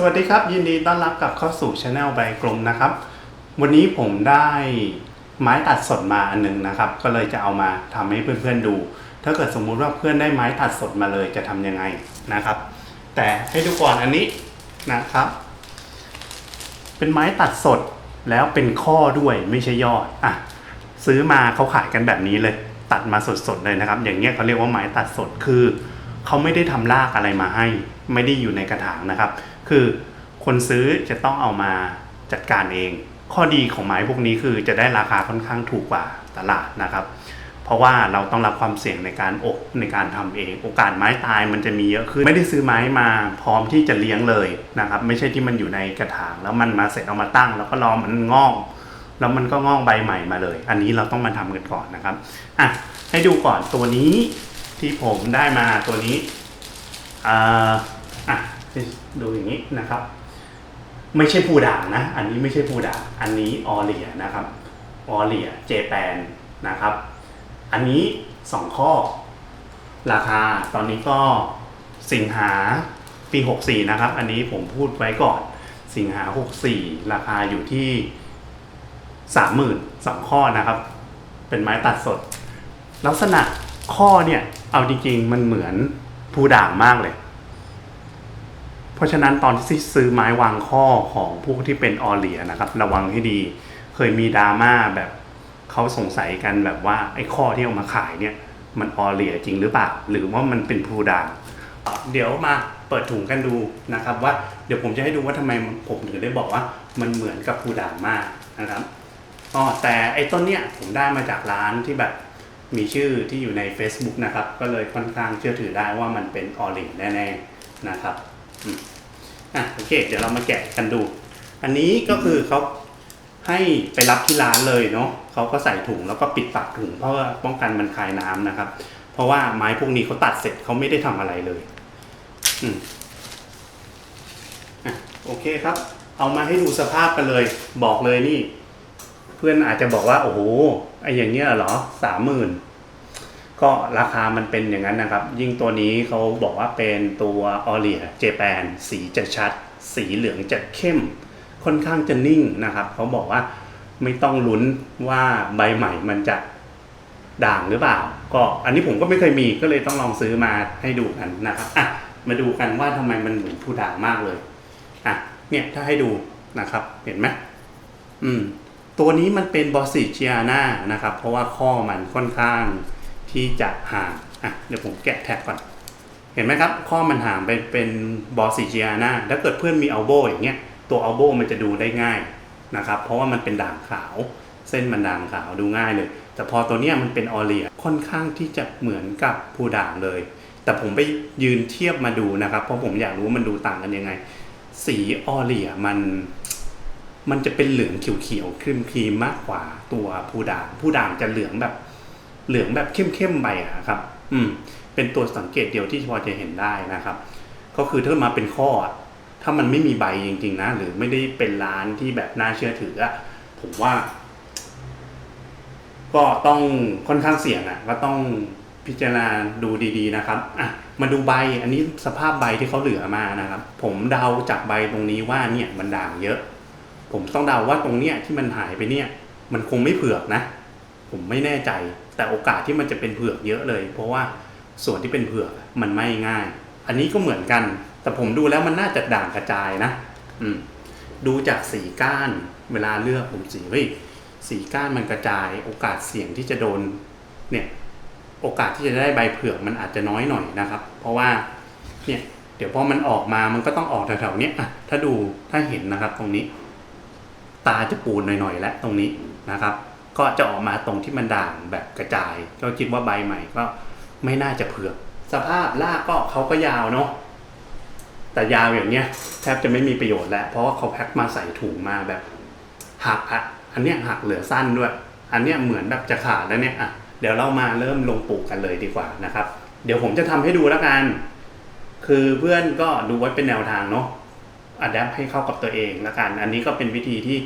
สวัสดีครับ ยินดีต้อนรับกลับเข้าสู่ช anel ใบกลมนะครับ วันนี้ผมได้ไม้ตัดสดมาอันหนึงนะครับ ก็เลยจะเอามาทำให้เพื่อนๆดู ถ้าเกิดสมมุติว่าเพื่อนได้ไม้ตัดสดมาเลยจะทำยังไงนะครับ แต่ให้ดูก่อนอันนี้นะครับ เป็นไม้ตัดสดแล้วเป็นข้อด้วยไม่ใช่ยอดอะซื้อมาเขาขายกันแบบนี้เลย ตัดมาสดๆเลยนะครับ อย่างเงี้ยเขาเรียกว่าไม้ตัดสดคือเขาไม่ได้ทำรากอะไรมาให้ ไม่ได้อยู่ในกระถางนะครับ คือคนซื้อจะต้องเอามาจัดการเอง ข้อดีของไม้พวกนี้คือจะได้ราคาค่อนข้างถูกกว่าตลาดนะครับ เพราะว่าเราต้องรับความเสี่ยงในการอบในการทำเอง โอกาสไม้ตายมันจะมีเยอะขึ้นไม่ได้ซื้อไม้มาพร้อมที่จะเลี้ยงเลยนะครับ ไม่ใช่ที่มันอยู่ในกระถาง แล้วมันมาเสร็จเอามาตั้ง แล้วก็รอมันงอกแล้วมันก็งอกใบใหม่มาเลย อันนี้เราต้องมาทำกันก่อนนะครับอะให้ดูก่อนตัวนี้ที่ผมได้มาตัวนี้อ่าอะ ดูอย่างนี้นะครับ ไม่ใช่ผู้ด่างนะ อันนี้ไม่ใช่ผู้ด่างอันนี้ออเลียนะครับออเลียเจแปนนะครับ อันนี้สองข้อ ราคาตอนนี้ก็สิงหาปี 64 นะครับ อันนี้ผมพูดไว้ก่อน สิงหา 64 ราคาอยู่ที่30,000สองข้อนะครับ เป็นไม้ตัดสด ลักษณะข้อเนี่ย เอาจริงๆ มันเหมือนภูด่างมากเลย เพราะฉะนั้นตอนที่ซื้อไม้วางข้อของพวกที่เป็นออเลียนะครับ ระวังให้ดีเคยมีดราม่าแบบเขาสงสัยกันแบบว่าไอ้ข้อที่เอามาขายเนี่ย มันออเลียจริงหรือเปล่า หรือว่ามันเป็นภูด่างเดี๋ยวมาเปิดถุงกันดูนะครับ ว่าเดี๋ยวผมจะให้ดูว่าทำไมผมถึงได้บอกว่ามันเหมือนกับภูด่างมากนะครับอ๋อแต่ไอ้ต้นเนี้ยผมได้มาจากร้านที่แบบมีชื่อที่อยู่ใน Facebook นะครับ ก็เลยค่อนข้างเชื่อถือได้ว่ามันเป็นออริงแน่ๆนะครับ อะโอเค เดี๋ยวเรามาแกะกันดู อันนี้ก็คือเขาให้ไปรับที่ร้านเลยเนาะเขาก็ใส่ถุงแล้วก็ปิดปากถุงเพราะว่าป้องกันมันคายน้ำนะครับ เพราะว่าไม้พวกนี้เขาตัดเสร็จเขาไม่ได้ทำอะไรเลย อืมอะโอเคครับ เอามาให้ดูสภาพกันเลย บอกเลยนี่ เพื่อนอาจจะบอกว่า โอ้โหไออย่างเงี้ยเหรอสามหมื่น ก็ราคามันเป็นอย่างนั้นนะครับ ยิ่งตัวนี้เขาบอกว่าเป็นตัวออเลียเจแปนสีจะชัด สีเหลืองจะเข้ม ค่อนข้างจะนิ่งนะครับ เขาบอกว่าไม่ต้องลุ้นว่าใบใหม่มันจะด่างหรือเปล่า ก็อันนี้ผมก็ไม่เคยมีก็เลยต้องลองซื้อมาให้ดูกันนะครับอะมาดูกันว่าทำไมมันเหมือนผู้ด่างมากเลยอะเนี่ยถ้าให้ดูนะครับ เห็นไหมอืม ตัวนี้มันเป็นบอสซิเจียนานะครับ เพราะว่าข้อมันค่อนข้าง ที่จะห่างอะเดี๋ยวผมแกะแท็กก่อน เห็นไหมครับ ข้อมันห่างไปเป็นบอสซิเจียนาถ้าเกิดเพื่อนมีอัลโบอย่างเงี้ยตัวอัลโบมันจะดูได้ง่ายนะครับ เพราะว่ามันเป็นด่างขาว เส้นมันด่างขาวดูง่ายเลย แต่พอตัวเนี้ยมันเป็นออเลียค่อนข้างที่จะเหมือนกับผู้ด่างเลย แต่ผมไปยืนเทียบมาดูนะครับ เพราะผมอยากรู้ว่ามันดูต่างกันยังไง สีออเลียมันมันจะเป็นเหลืองเขียวๆครีมครีมมากกว่าตัวผู้ด่าง ผู้ด่างจะเหลืองแบบ เหลืองแบบเข้มๆไปอะครับ อืม เป็นตัวสังเกตเดียวที่พอจะเห็นได้นะครับ ก็คือถ้ามาเป็นข้ออะถ้ามันไม่มีใบจริงๆนะ หรือไม่ได้เป็นร้านที่แบบน่าเชื่อถืออะผมว่า ก็ต้องค่อนข้างเสี่ยงอะก็ต้องพิจารณาดูดีๆนะครับอะมาดูใบ อันนี้สภาพใบที่เขาเหลือมานะครับ ผมเดาจากใบตรงนี้ว่าเนี่ยมันด่างเยอะ ผมต้องเดาว่าตรงเนี้ยที่มันหายไปเนี่ย มันคงไม่เผือกนะ ผมไม่แน่ใจ แต่โอกาสที่มันจะเป็นเผือกเยอะเลย เพราะว่าส่วนที่เป็นเผือกมันไม่ง่าย อันนี้ก็เหมือนกัน แต่ผมดูแล้วมันน่าจะด่างกระจายนะ อืมดูจากสีก้าน เวลาเลือกผมสีเฮ้ยสีก้านมันกระจาย โอกาสเสี่ยงที่จะโดน เนี่ย โอกาสที่จะได้ใบเผือกมันอาจจะน้อยหน่อยนะครับ เพราะว่า เนี่ย เดี๋ยวพอมันออกมามันก็ต้องออกแถวๆนี้อะถ้าดูถ้าเห็นนะครับ ตรงนี้ ตาจะปูนหน่อยๆ และตรงนี้นะครับ ก็จะออกมาตรงที่มันด่างแบบกระจาย ก็คิดว่าใบใหม่ก็ไม่น่าจะเผือก สภาพรากก็เขาก็ยาวเนาะแต่ยาวอย่างเนี้ยแทบจะไม่มีประโยชน์แล้ว เพราะว่าเขาแพ็คมาใส่ถุงมาแบบหักอะอันเนี้ยหักเหลือสั้นด้วย อันเนี้ยเหมือนแบบจะขาดแล้วเนี่ยอะเดี๋ยวเรามาเริ่มลงปลูกกันเลยดีกว่านะครับ เดี๋ยวผมจะทำให้ดูแล้วกัน คือเพื่อนก็ดูไว้เป็นแนวทางเนาะอัดแอปให้เข้ากับตัวเองและกัน อันนี้ก็เป็นวิธีที่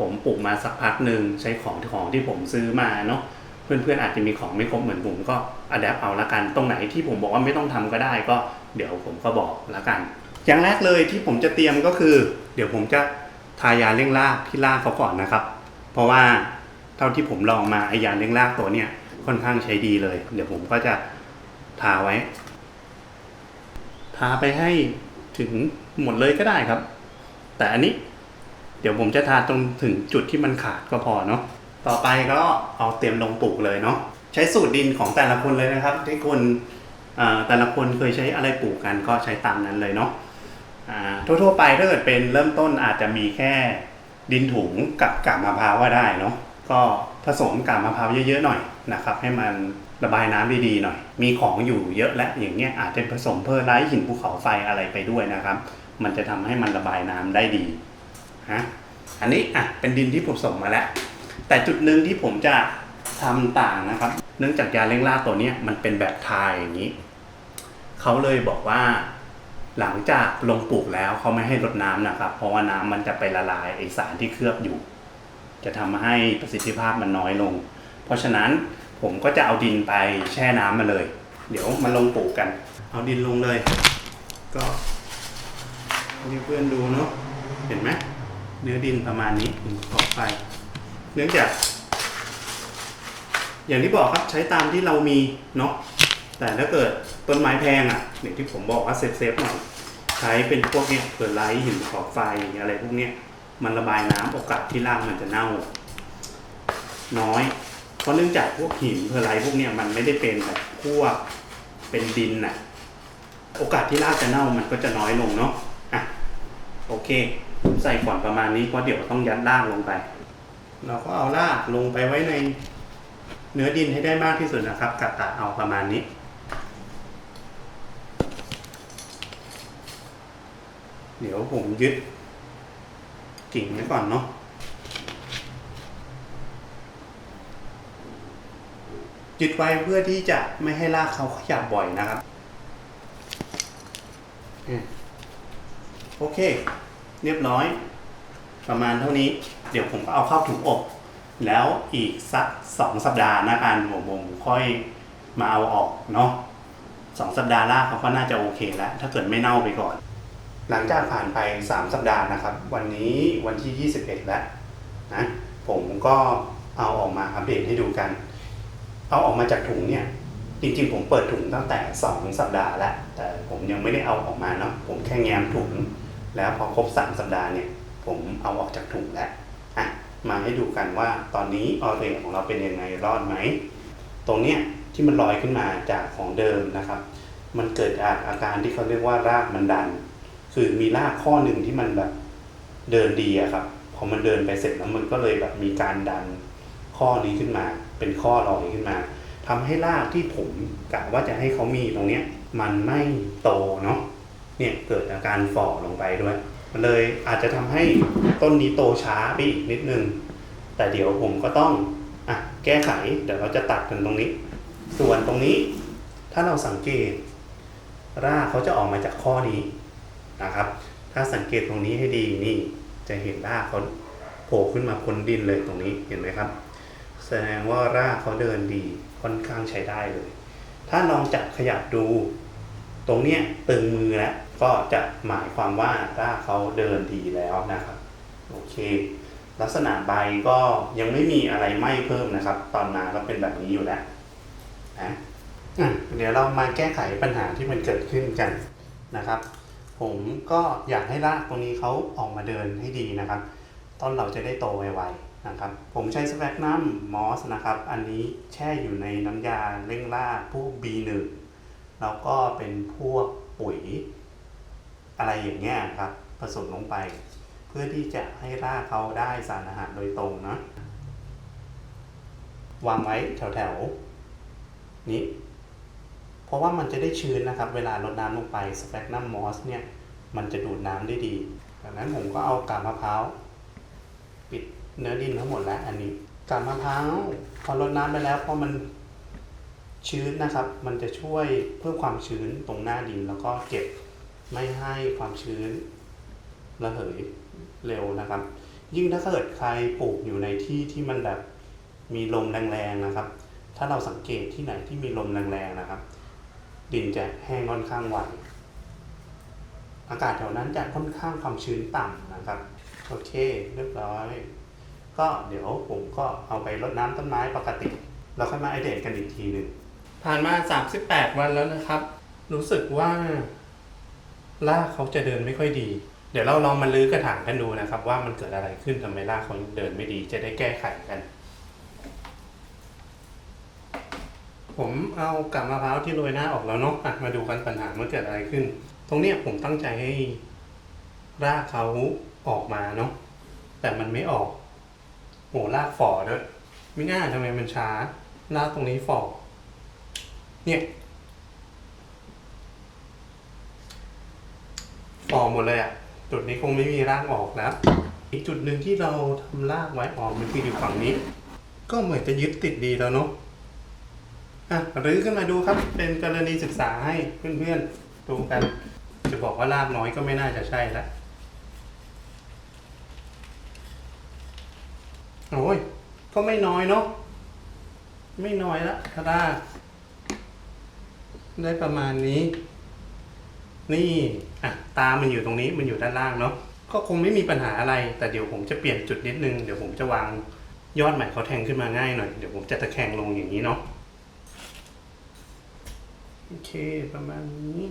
ผมปลูกมาสักพักหนึ่งใช้ของของที่ผมซื้อมาเนาะเพื่อนๆอาจจะมีของไม่ครบเหมือนผมก็อัดแอปเอาละกันตรงไหนที่ผมบอกว่าไม่ต้องทำก็ได้ก็เดี๋ยวผมก็บอกละกัน อย่างแรกเลยที่ผมจะเตรียมก็คือ เดี๋ยวผมจะทายาเร่งรากที่รากเขาก่อนนะครับ เพราะว่าเท่าที่ผมลองมาไอยาเร่งรากตัวเนี้ยค่อนข้างใช้ดีเลย เดี๋ยวผมก็จะทาไว้ ทาไปให้ถึงหมดเลยก็ได้ครับ แต่อันนี้ เดี๋ยวผมจะทาตรงถึงจุดที่มันขาดก็พอเนาะต่อไปก็เอาเตรียมลงปลูกเลยเนาะใช้สูตรดินของแต่ละคนเลยนะครับ ที่คนแต่ละคนเคยใช้อะไรปลูกกันก็ใช้ตามนั้นเลยเนาะอ่าทั่วๆไปถ้าเกิดเป็นเริ่มต้นอาจจะมีแค่ดินถุงกับกาบมะพร้าวว่าได้เนาะก็ผสมกาบมะพร้าวเยอะๆหน่อยนะครับ ให้มันระบายน้ำดีๆหน่อย มีของอยู่เยอะและอย่างเงี้ยอาจจะผสมเพอร์ไลท์หินภูเขาไฟอะไรไปด้วยนะครับ มันจะทำให้มันระบายน้ำได้ดีะอันนี้อะเป็นดินที่ผมสมมาแล้ว แต่จุดหนึ่งที่ผมจะทำต่างนะครับ เนื่องจากยาเร่งราตัวนี้มันเป็นแบบทายอย่างนี้ เขาเลยบอกว่าหลังจากลงปลูกแล้วเขาไม่ให้รดน้ำนะครับ เพราะว่าน้ำมันจะไปละลายไอสารที่เคลือบอยู่ จะทำให้ประสิทธิภาพมันน้อยลง เพราะฉะนั้นผมก็จะเอาดินไปแช่น้ำมาเลย เดี๋ยวมาลงปลูกกัน เอาดินลงเลย ก็ให้เพื่อนดูเนาะเห็นไหม เนื้อดินประมาณนี้ผมขอไปเนื่องจาก อย่างที่บอกครับใช้ตามที่เรามีเนาะแต่ถ้าเกิดต้นไม้แพงอะ่ะอย่างที่ผมบอกว่าเซฟเซฟๆหน่อยใช้เป็นพวกเนี้ยเปิดไลท์หินขอบไฟอะไรพวกเนี้ยมันระบายน้ำโอกาสที่รากมันจะเน่า น้อย เพราะเนื่องจากพวกหินเพอร์ไลท์พวกเนี้ยมันไม่ได้เป็นแบบพวกเป็นดินน่ะ โอกาสที่รากจะเน่ามันก็จะน้อยลงเนาะอะโอเค ใส่ก่อนประมาณนี้เพราะเดี๋ยวต้องยัดรากลงไป เราก็เอารากลงไปไว้ในเนื้อดินให้ได้มากที่สุดนะครับกะกะเอาประมาณนี้เดี๋ยวผมยึดกิ่งไว้ก่อนเนาะ ยึดไว้เพื่อที่จะไม่ให้รากเขาขยับบ่อยนะครับ โอเค เรียบร้อย ประมาณเท่านี้ เดี๋ยวผมก็เอาเข้าถุงอบ แล้วอีกสักสองสัปดาห์นะการผมผมค่อยมาเอาออกเนาะสองสัปดาห์แรกเขาก็น่าจะโอเคแล้ว ถ้าเกิดไม่เน่าไปก่อน หลังจากผ่านไปสามสัปดาห์นะครับ วันนี้วันที่ยี่สิบเอ็ดแล้วนะผมก็เอาออกมาอัปเดตให้ดูกัน เอาออกมาจากถุงเนี่ย จริงๆ ผมเปิดถุงตั้งแต่สองสัปดาห์แล้ว แต่ผมยังไม่ได้เอาออกมาเนาะผมแค่แง้มถุง แล้วพอครบสามสัปดาห์เนี่ย ผมเอาออกจากถุงแล้วอะมาให้ดูกันว่าตอนนี้ออเรของเราเป็นยังไงรอดไหม ตรงเนี้ยที่มันลอยขึ้นมาจากของเดิมนะครับ มันเกิดจากอาการที่เขาเรียกว่ารากมันดัน คือมีรากข้อหนึ่งที่มันแบบเดินดีอะครับพอมันเดินไปเสร็จแล้วมันก็เลยแบบมีการดันข้อนี้ขึ้นมา เป็นข้อลอยขึ้นมาทำให้รากที่ผมกะว่าจะให้เขามีตรงเนี้ยมันไม่โตเนาะ เนี่ยเกิดอาการฝ่อลงไปด้วย มันเลยอาจจะทำให้ต้นนี้โตช้าไปอีกนิดนึง แต่เดี๋ยวผมก็ต้องอะแก้ไข เดี๋ยวเราจะตัดกันตรงนี้ ส่วนตรงนี้ถ้าเราสังเกต รากเขาจะออกมาจากข้อนี้นะครับ ถ้าสังเกตตรงนี้ให้ดีนี่จะเห็นรากเขาโผล่ขึ้นมาพ้นดินเลยตรงนี้เห็นไหมครับ แสดงว่ารากเขาเดินดีค่อนข้างใช้ได้เลย ถ้าลองจับขยับดู ตรงเนี้ยตึงมือแล้ว ก็จะหมายความว่าราเขาเดินดีแล้วนะครับ โอเค ลักษณะใบก็ยังไม่มีอะไรไหม้เพิ่มนะครับ ตอนมาก็เป็นแบบนี้อยู่แล้วนะเดี๋ยวเรามาแก้ไขปัญหาที่มันเกิดขึ้นกันนะครับ ผมก็อยากให้รากตรงนี้เขาออกมาเดินให้ดีนะครับ ต้นเราจะได้โตไวๆนะครับ ผมใช้สแวกนัมมอสนะครับ อันนี้แช่อยู่ในน้ำยาเร่งรากพวก B1 แล้วก็เป็นพวกปุ๋ย อะไรอย่างเงี้ยครับผสมลงไป เพื่อที่จะให้รากเขาได้สารอาหารโดยตรงนะวางไว้แถวๆนี้เพราะว่ามันจะได้ชื้นนะครับ เวลารดน้ำลงไปสเปกนัมมอสเนี่ยมันจะดูดน้ำได้ดีดังนั้นผมก็เอากาบมะพร้าวปิดเนื้อดินทั้งหมดแล้วอันนี้กาบมะพร้าวพอรดน้ำไปแล้วพอมันชื้นนะครับ มันจะช่วยเพิ่มความชื้นตรงหน้าดินแล้วก็เก็บ ไม่ให้ความชื้นระเหยเร็วนะครับ ยิ่งถ้าเกิดใครปลูกอยู่ในที่ที่มันแบบมีลมแรงๆนะครับ ถ้าเราสังเกตที่ไหนที่มีลมแรงๆนะครับ ดินจะแห้งค่อนข้างไวอากาศแถวนั้นจะค่อนข้างความชื้นต่ำนะครับ โอเค เรียบร้อย ก็เดี๋ยวผมก็เอาไปรดน้ำต้นไม้ปกติแล้วค่อยมาอัปเดตกันอีกทีหนึ่งผ่านมา 38 วันแล้วนะครับ รู้สึกว่า รากเขาจะเดินไม่ค่อยดี เดี๋ยวเราลองมาลื้อกระถางกันดูนะครับ ว่ามันเกิดอะไรขึ้นทำไมรากเขาเดินไม่ดี จะได้แก้ไขกัน ผมเอากับมะพร้าวที่โรยหน้าออกแล้วเนาะอะมาดูกันปัญหามันเกิดอะไรขึ้น ตรงเนี้ยผมตั้งใจให้รากเขาออกมาเนาะแต่มันไม่ออกโหรากฝ่อด้วยไม่น่าทำไมมันช้ารากตรงนี้ฝ่อเนี่ย ฝ่อหมดเลยอะ่ะ จุดนี้คงไม่มีรากออกแล้วอีกจุดหนึ่งที่เราทำรากไว้ออกมันคืออยู่ฝั่งนี้ ก็เหมือนจะยึดติดดีแล้วเนาะอะรื้อขึ้นมาดูครับ เป็นกรณีศึกษาให้เพื่อนๆดูกัน จะบอกว่าลาบน้อยก็ไม่น่าจะใช่ละโอ้ย ก็ไม่น้อยเนาะ ไม่น้อยละถ้าได้ได้ประมาณนี้ นี่อะตามันอยู่ตรงนี้มันอยู่ด้านล่างเนาะก็คงไม่มีปัญหาอะไร แต่เดี๋ยวผมจะเปลี่ยนจุดนิดนึง เดี๋ยวผมจะวางยอดใหม่เขาแทงขึ้นมาง่ายหน่อย เดี๋ยวผมจะตะแคงลงอย่างนี้เนาะโอเคประมาณนี้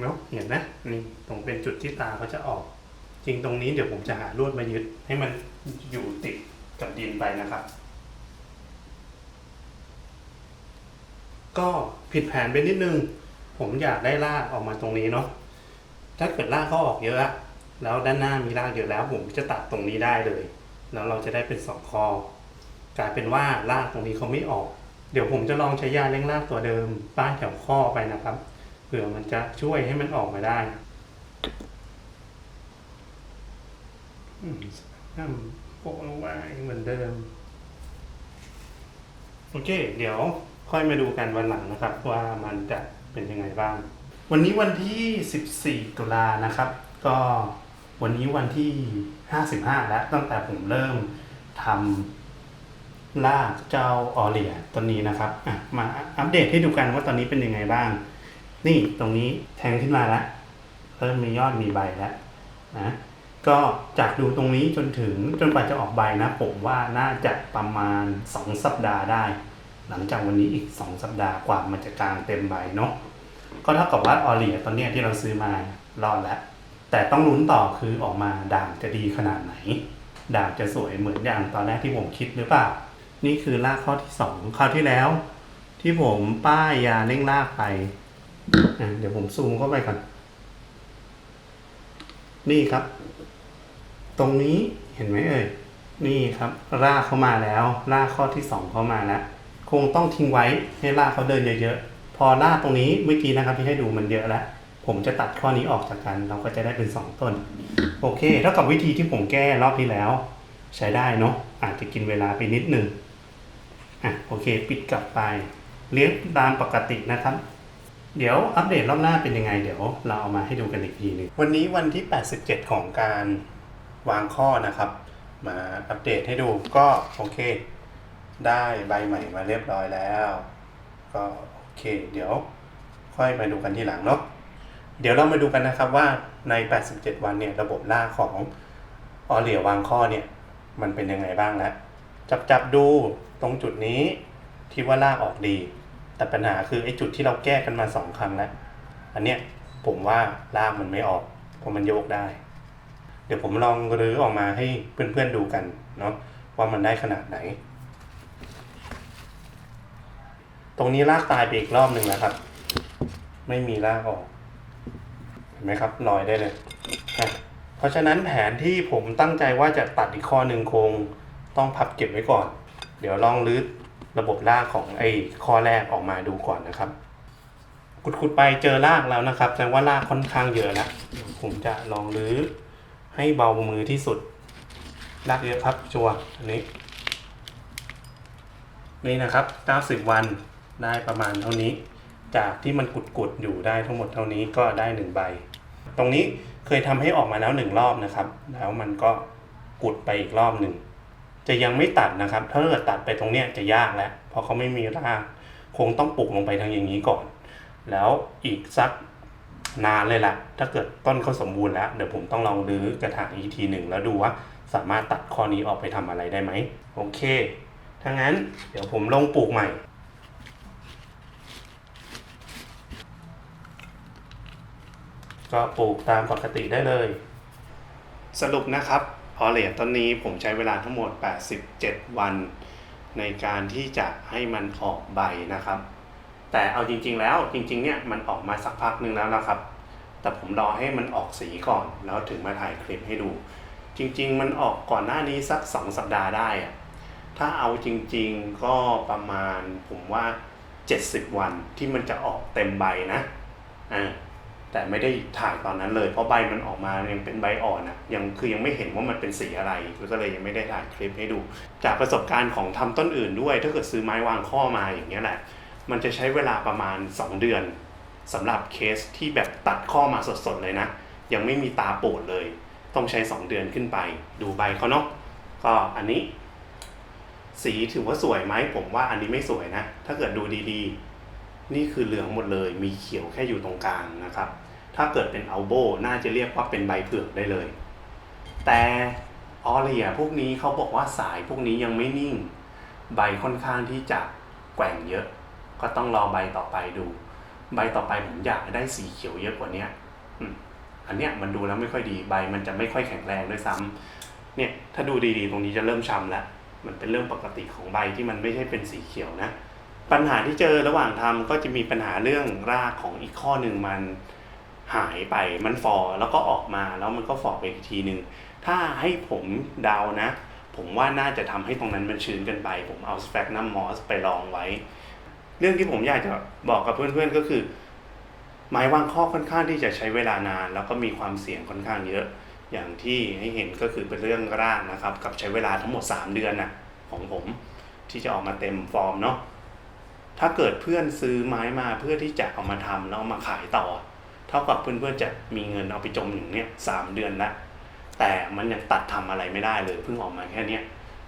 เนาะเห็นนะนี่ตรงเป็นจุดที่ตาเขาจะออก จริงตรงนี้เดี๋ยวผมจะหาลวดมายึดให้มันอยู่ติด กับดินไปนะครับ ก็ผิดแผนไปนิดนึง ผมอยากได้รากออกมาตรงนี้เนาะถ้าเกิดรากเขาออกเยอะแล้วด้านหน้ามีรากเยอะแล้ว ผมจะตัดตรงนี้ได้เลย แล้วเราจะได้เป็นสองคอกลายเป็นว่ารากตรงนี้เขาไม่ออก เดี๋ยวผมจะลองใช้ยาเร่งรากตัวเดิมป้ายแถวข้อไปนะครับเผื่อมันจะช่วยให้มันออกมาได้ อืมน้ำโปะลงไปเหมือนเดิม โอเค เดี๋ยวค่อยมาดูกันวันหลังนะครับ ว่ามันจะเป็นยังไงบ้าง วันนี้วันที่ 14 ตุลานะครับ ก็วันนี้วันที่ 55 แล้วตั้งแต่ผมเริ่มทำลากเจ้าออเลียต้นนี้นะครับอะมาอัปเดตให้ดูกันว่าตอนนี้เป็นยังไงบ้าง นี่ตรงนี้แทงขึ้นมาแล้วเริ่มมียอดมีใบแล้วนะ ก็จากดูตรงนี้จนถึงจนกว่าจะออกใบนะผมว่าน่าจะประมาณ 2 สัปดาห์ได้ หลังจากวันนี้อีก 2 สัปดาห์กว่ามันจะกลางเต็มใบเนาะก็เท่ากับว่าออเลียตอนนี้ที่เราซื้อมารอดแล้ว แต่ต้องลุ้นต่อคือออกมาด่างจะดีขนาดไหน ด่างจะสวยเหมือนอย่างตอนแรกที่ผมคิดหรือเปล่า นี่คือรากข้อที่สองคราวที่แล้ว ที่ผมป้ายยาเร่งรากไปอะเดี๋ยวผมซูมเข้าไปก่อน นี่ครับ ตรงนี้เห็นไหมเอ่ย นี่ครับรากเข้ามาแล้ว รากข้อที่สองเข้ามาแล้ว คงต้องทิ้งไว้ให้รากเขาเดินเยอะๆ พอรากตรงนี้เมื่อกี้นะครับที่ให้ดูมันเยอะแล้ว ผมจะตัดข้อนี้ออกจากกัน เราก็จะได้เป็นสองต้น โอเค เท่ากับวิธีที่ผมแก้รอบที่แล้ว ใช้ได้เนาะ อาจจะกินเวลาไปนิดนึง อะโอเค ปิดกลับไป เลี้ยงตามปกตินะครับเดี๋ยวอัปเดตรอบหน้าเป็นยังไง เดี๋ยวเราเอามาให้ดูกันอีกทีหนึง วันนี้วันที่ 87 ของการ วางข้อนะครับ มาอัปเดตให้ดูก็โอเค ได้ใบใหม่มาเรียบร้อยแล้ว ก็โอเค เดี๋ยวค่อยมาดูกันทีหลังเนาะเดี๋ยวเรามาดูกันนะครับว่าใน 87 วันเนี่ยระบบล่าของออเหลียวางข้อเนี่ยมันเป็นยังไงบ้างแล้วจับจับดูตรงจุดนี้ที่ว่าล่าออกดี แต่ปัญหาคือไอ้จุดที่เราแก้กันมาสองครั้งแล้วอันเนี้ยผมว่าล่ามันไม่ออกเพราะมันโยกได้ เดี๋ยวผมลองรื้อออกมาให้เพื่อนๆดูกันเนาะว่ามันได้ขนาดไหน ตรงนี้ลากตายไปอีกรอบหนึ่งแล้วครับ ไม่มีลากออก เห็นไหมครับลอยได้เลยอะเพราะฉะนั้นแผนที่ผมตั้งใจว่าจะตัดอีกข้อหนึ่งคงต้องพับเก็บไว้ก่อน เดี๋ยวลองรื้อระบบลากของไอ้ข้อแรกออกมาดูก่อนนะครับขุดๆไปเจอลากแล้วนะครับแสดงว่าลากค่อนข้างเยอะแล้วผมจะลองรื้อ ให้เบามือที่สุดลากเยอะครับชัวร์อันนี้ นี่นะครับ 90 วันได้ประมาณเท่านี้ จากที่มันกุดๆอยู่ได้ทั้งหมดเท่านี้ก็ได้หนึ่งใบ ตรงนี้เคยทำให้ออกมาแล้วหนึ่งรอบนะครับ แล้วมันก็กุดไปอีกรอบหนึ่งจะยังไม่ตัดนะครับ ถ้าเกิดตัดไปตรงเนี้ยจะยากแล้วเพราะเขาไม่มีรากคงต้องปลูกลงไปทางอย่างนี้ก่อน แล้วอีกสัก นานเลยละถ้าเกิดต้นเขาสมบูรณ์แล้วเดี๋ยวผมต้องลองรื้อกระถางอีกทีหนึ่งแล้วดูว่าสามารถตัดข้อนี้ออกไปทำอะไรได้ไหมโอเคถ้างั้นเดี๋ยวผมลงปลูกใหม่ก็ปลูกตามปกติได้เลย สรุปนะครับพอเหรียต้นนี้ผมใช้เวลาทั้งหมด 87 วัน ในการที่จะให้มันออกใบนะครับ แต่เอาจริง ๆ แล้วจริง ๆ เนี่ยมันออกมาสักพักหนึ่งแล้วนะครับ แต่ผมรอให้มันออกสีก่อนแล้วถึงมาถ่ายคลิปให้ดู จริง ๆ มันออกก่อนหน้านี้สัก 2 สัปดาห์ได้อะถ้าเอาจริง ๆ ก็ประมาณผมว่า 70 วันที่มันจะออกเต็มใบนะอ่าแต่ไม่ได้ถ่ายตอนนั้นเลย เพราะใบมันออกมายังเป็นใบอ่อนอะยังคือยังไม่เห็นว่ามันเป็นสีอะไรก็เลยยังไม่ได้ถ่ายคลิปให้ดู จากประสบการณ์ของทำต้นอื่นด้วย ถ้าเกิดซื้อไม้วางข้อมาอย่างเงี้ยแหละ มันจะใช้เวลาประมาณ 2 เดือนสำหรับเคสที่แบบตัดข้อมาสดๆเลยนะ ยังไม่มีตาปูดเลย ต้องใช้ 2 เดือนขึ้นไป ดูใบเขาเนาะก็อันนี้ สีถือว่าสวยไหมผมว่าอันนี้ไม่สวยนะ ถ้าเกิดดูดีๆ นี่คือเหลืองหมดเลย มีเขียวแค่อยู่ตรงกลางนะครับ ถ้าเกิดเป็นอัลโบน่าจะเรียกว่าเป็นใบเผือกได้เลย แต่ออเรียพวกนี้เขาบอกว่าสายพวกนี้ยังไม่นิ่ง ใบค่อนข้างที่จะแกว่งเยอะ ก็ต้องรอใบต่อไปดู ใบต่อไปผมอยากได้สีเขียวเยอะกว่าเนี้ยอันเนี้ยมันดูแล้วไม่ค่อยดีใบมันจะไม่ค่อยแข็งแรงด้วยซ้ำเนี่ยถ้าดูดีๆ ตรงนี้จะเริ่มช้ำแล้วมันเป็นเรื่องปกติของใบที่มันไม่ใช่เป็นสีเขียวนะ ปัญหาที่เจอระหว่างทำก็จะมีปัญหาเรื่องรากของอีกข้อหนึ่งมันหายไปมันฟอแล้วก็ออกมาแล้วมันก็ฟอไปอีกทีหนึ่งถ้าให้ผมเดานะ ผมว่าน่าจะทำให้ตรงนั้นมันชื้นเกันไป ผมเอาสแฟกนัมมอสไปลองไว้ เรื่องที่ผมอยากจะบอกกับเพื่อนๆก็คือไม้วางข้อค่อนข้างที่จะใช้เวลานาน แล้วก็มีความเสี่ยงค่อนข้างเยอะ อย่างที่ให้เห็นก็คือเป็นเรื่องร่ากนะครับ กับใช้เวลาทั้งหมด 3 เดือนนะของผมที่จะออกมาเต็มฟอร์มเนาะถ้าเกิดเพื่อนซื้อไม้มาเพื่อที่จะเอามาทำแล้วเอามาขายต่อ เท่ากับเพื่อนๆจะมีเงินเอาไปจมอย่างเนี้ยสามเดือนละแต่มันยังตัดทำอะไรไม่ได้เลยเพิ่งออกมาแค่เนี้ย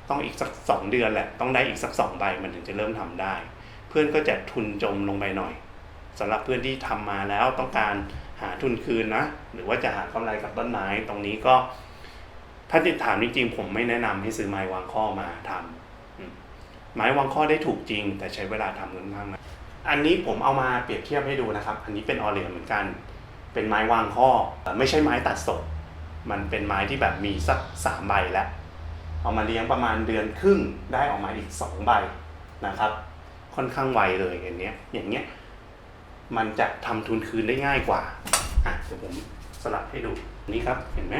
ต้องอีกสักสองเดือนแหละต้องได้อีกสักสองใบมันถึงจะเริ่มทำได้ เพื่อนก็จะทุนจมลงไปหน่อยสำหรับเพื่อนที่ทำมาแล้วต้องการหาทุนคืนนะ หรือว่าจะหากำไรกับต้นไม้ตรงนี้ก็ ถ้าติดถามจริงๆผมไม่แนะนำให้ซื้อไม้วางข้อมาทำอืมไม้วางข้อได้ถูกจริง แต่ใช้เวลาทำค่อนข้างนานอันนี้ผมเอามาเปรียบเทียบให้ดูนะครับ อันนี้เป็นออเรียเหมือนกัน เป็นไม้วางข้อไม่ใช่ไม้ตัดสดมันเป็นไม้ที่แบบมีสักสามใบแล้ว เอามาเลี้ยงประมาณเดือนครึ่งได้ออกมาอีกสองใบนะครับ ค่อนข้างไวเลยอย่างเนี้ย อย่างเงี้ย มันจะทำทุนคืนได้ง่ายกว่า อะเดี๋ยวผมสลับให้ดูนี่ครับ เห็นไหม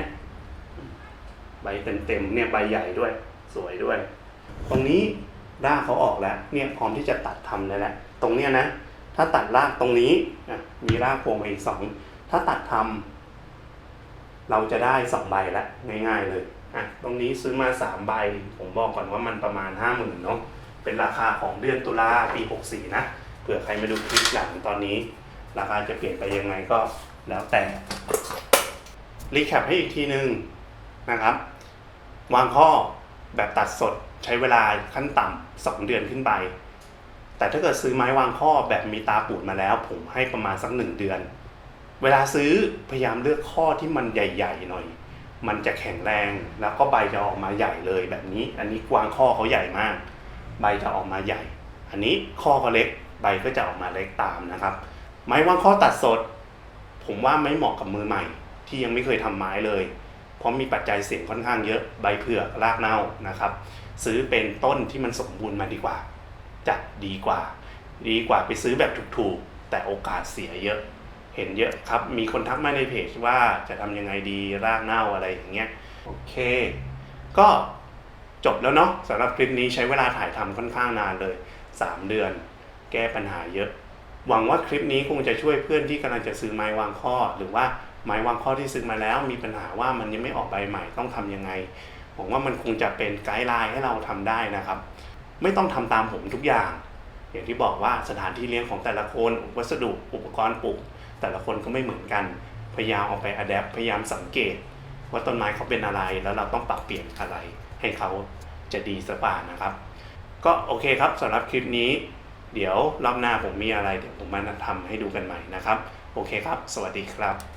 ใบเต็มๆเนี่ยใบใหญ่ด้วย สวยด้วย ตรงนี้รากเขาออกแล้ว เนี่ยพร้อมที่จะตัดทำเลยแหละ ตรงเนี้ยนะ ถ้าตัดรากตรงนี้อะมีรากโผล่มาอีกสองถ้าตัดทำเราจะได้สองใบละง่ายๆเลยอะตรงนี้ซื้อมาสามใบ ผมบอกก่อนว่ามันประมาณห้าหมื่นเนาะ เป็นราคาของเดือนตุลาปีหกสี่นะ เผื่อใครมาดูคลิปหลังตอนนี้ ราคาจะเปลี่ยนไปยังไงก็แล้วแต่ รีแคปให้อีกทีหนึ่งนะครับ วางข้อแบบตัดสดใช้เวลาขั้นต่ำสองเดือนขึ้นไป แต่ถ้าเกิดซื้อไม้วางข้อแบบมีตาปูดมาแล้ว ผมให้ประมาณสักหนึ่งเดือน เวลาซื้อพยายามเลือกข้อที่มันใหญ่ ๆ หน่อย มันจะแข็งแรงแล้วก็ใบจะออกมาใหญ่เลยแบบนี้ อันนี้กวางข้อเขาใหญ่มาก ใบจะออกมาใหญ่ อันนี้ข้อเขาเล็กใบก็จะออกมาเล็กตามนะครับ ไม้วางข้อตัดสด ผมว่าไม่เหมาะกับมือใหม่ ที่ยังไม่เคยทำไม้เลย เพราะมีปัจจัยเสี่ยงค่อนข้างเยอะใบเผือกรากเน่านะครับ ซื้อเป็นต้นที่มันสมบูรณ์มาดีกว่าจะดีกว่า ดีกว่าไปซื้อแบบถูกๆ แต่โอกาสเสียเยอะเห็นเยอะครับ มีคนทักมาในเพจว่าจะทำยังไงดีรากเน่าอะไรอย่างเงี้ย โอเค ก็ จบแล้วเนาะสำหรับคลิปนี้ใช้เวลาถ่ายทำค่อนข้างนานเลย 3 เดือน แก้ปัญหาเยอะ หวังว่าคลิปนี้คงจะช่วยเพื่อนที่กำลังจะซื้อไม้วางข้อ หรือว่าไม้วางข้อที่ซื้อมาแล้ว มีปัญหาว่ามันยังไม่ออกใบใหม่ต้องทำยังไงผมว่ามันคงจะเป็นไกด์ไลน์ให้เราทำได้นะครับ ไม่ต้องทำตามผมทุกอย่าง อย่างที่บอกว่าสถานที่เลี้ยงของแต่ละคนวัสดุอุปกรณ์ปลูกแต่ละคนก็ไม่เหมือนกัน พยายามเอาไปอัดแอพยายามสังเกต ว่าต้นไม้เขาเป็นอะไรแล้วเราต้องปรับเปลี่ยนอะไรให้เขา จะดีสักป่านะครับ ก็โอเคครับสำหรับคลิปนี้ เดี๋ยวรอบหน้าผมมีอะไรเดี๋ยวผมมาทำให้ดูกันใหม่นะครับ โอเคครับ สวัสดีครับ